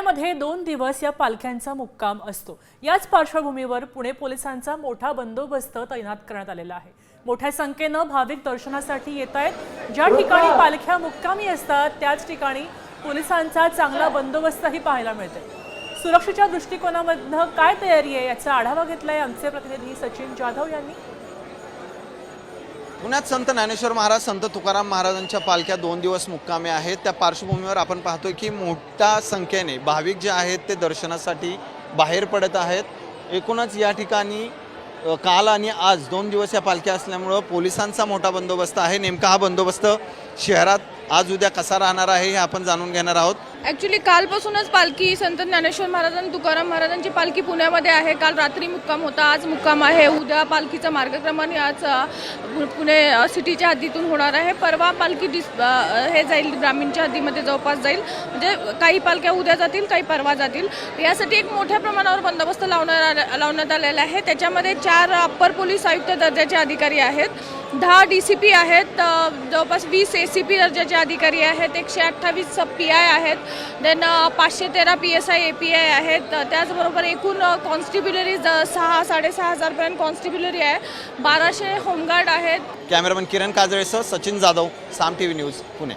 पुण्यामध्ये दोन दिवस या पालख्यांचा मुक्काम असतो. याच पार्श्वभूमीवर पुणे पोलिसांचा मोठा बंदोबस्त तैनात करण्यात आलेला आहे. मोठ्या संख्येनं भाविक दर्शनासाठी येत आहेत. ज्या ठिकाणी पालख्या मुक्कामी असतात त्याच ठिकाणी पोलिसांचा चांगला बंदोबस्तही पाहायला मिळते सुरक्षेच्या दृष्टिकोनामधनं काय तयारी आहे याचा आढावा घेतलाय आमचे प्रतिनिधी सचिन जाधव यांनी. पुण्यात संत ज्ञानेश्वर महाराज संत तुकाराम महाराजांच्या पालख्या दोन दिवस मुक्कामे आहेत. त्या पार्श्वभूमीवर आपण पाहतोय की मोठ्या संख्येने भाविक जे आहेत ते दर्शनासाठी बाहेर पडत आहेत. एकूणच या ठिकाणी काल आणि आज दोन दिवस या पालख्या असल्यामुळं पोलिसांचा मोठा बंदोबस्त आहे. नेमका हा बंदोबस्त शहरात आज उद्या कसा राहणार आहे हे आपण जाणून घेणार आहोत. ऍक्च्युली कालपासूनच पालखी संत ज्ञानेश्वर महाराज आणि तुकाराम महाराजांची पालखी पुण्यामध्ये आहे. काल रात्री मुक्काम होता आज मुक्काम आहे. उद्या पालखीचा मार्गक्रमण आज पुणे सिटीच्या हद्दीतून होणार आहे. परवा पालखी डिस हे जाईल ग्रामीणच्या हद्दीमध्ये जवळपास जाईल. म्हणजे काही पालख्या उद्या जातील काही परवा जातील. यासाठी एक मोठ्या प्रमाणावर बंदोबस्त लावणार लावण्यात आलेला आहे. त्याच्यामध्ये चार अप्पर पोलीस आयुक्त दर्जाचे अधिकारी आहेत. दहा डी सी पी आहेत. जवळपास वीस ए सी पी दर्जाचे अधिकारी आहेत एकशे अठ्ठावीस पी आय आहेत देन पाचशे तेरा P S I A P I आहेत. त्याचबरोबर एकूण कॉन्स्टिब्युलरी सहा साडेसहा हजारपर्यंत कॉन्स्टिब्युलरी आहे. बाराशे होमगार्ड आहेत. Cameraman Kiran काजळेसह Sachin Jadhav Saam T V news Pune.